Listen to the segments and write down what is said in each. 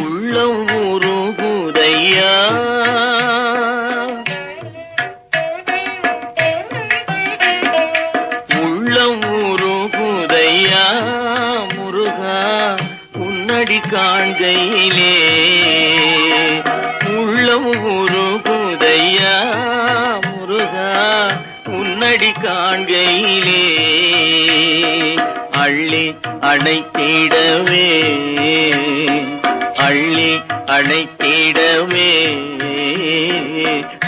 உள்ளம் உருகுதையா? உள்ளம் உருகுதையா முருகா? உன்னடி காண்கையிலே உள்ளம் உருகுதையா முருகா? உன்னடி காண்கையிலே அள்ளி அடைத்திடவே அள்ளி அடைத்திடவே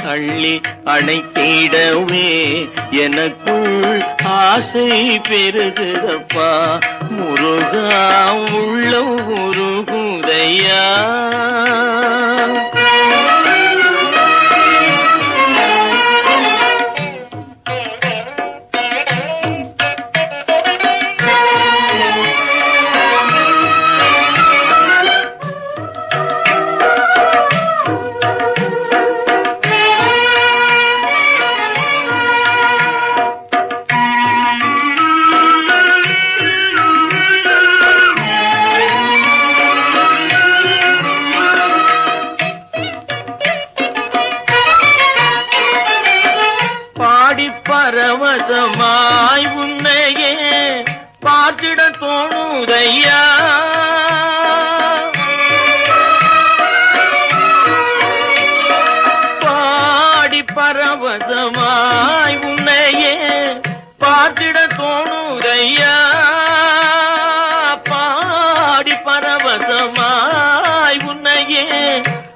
அள்ளி அடைத்திடவே எனக்குள் ஆசை பெருகுதப்பா. முருகா உள்ள உருகுதையா. பார்த்திட தோணுதையா? பாடி பரவசமாய் உன்னையே பார்த்திட தோணுதையா? பாடி பரவசமாய் உன்னையே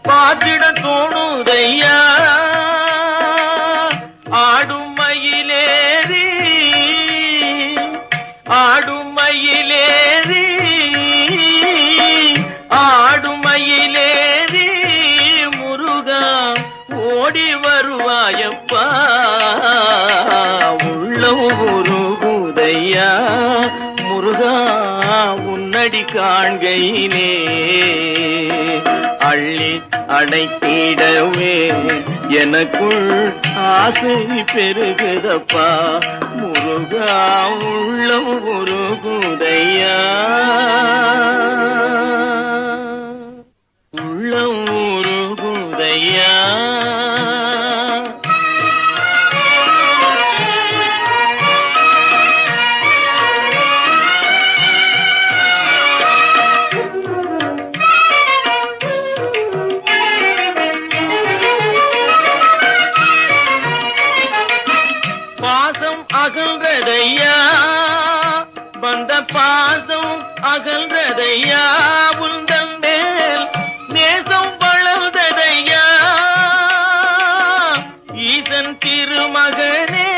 பார்த்திட தோணுதையா? ஆடும் மயிலேறி ஆடும் ஓடி வருவாயப்பா. உள்ள உருகுதையா முருகா உன்னடி காண்கையிலே. அள்ளி அடைத்திடவே எனக்குள் ஆசை பெருகுதப்பா. முருகா உள்ளம் உருகுதையா உள்ளம் உருகுதையா பாசம் அகல்றதையா வந்த பாசம் அகல்றதையா உந்தன் மேல் நேசம் வளர்ந்ததையா? ஈசன் திருமகனே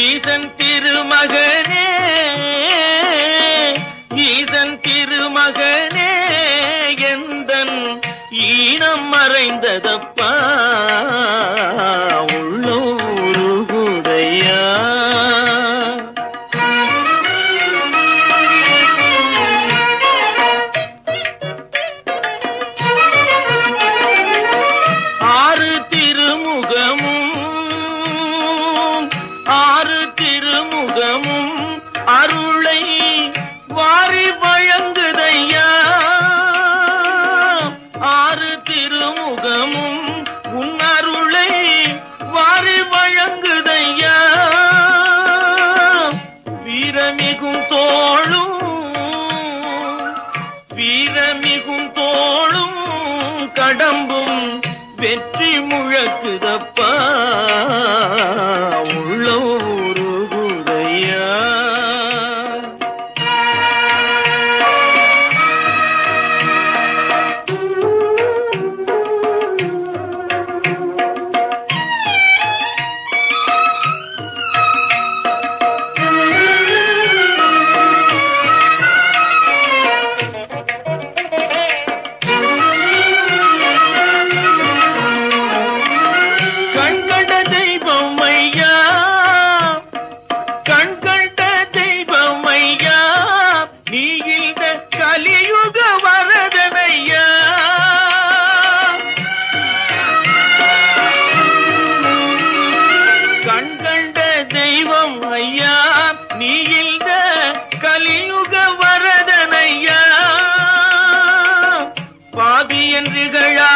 ஈசன் திருமகனே ஈசன் திருமகனே எந்தன் ஈனம் மறைந்ததப்ப வாரி வழங்குதையா வீரமிகும் தோளும் வீரமிகும் தோளும் கடம்பும் வெற்றி முழக்குதப்பா. உள்ள பாவி என்று கழாமல்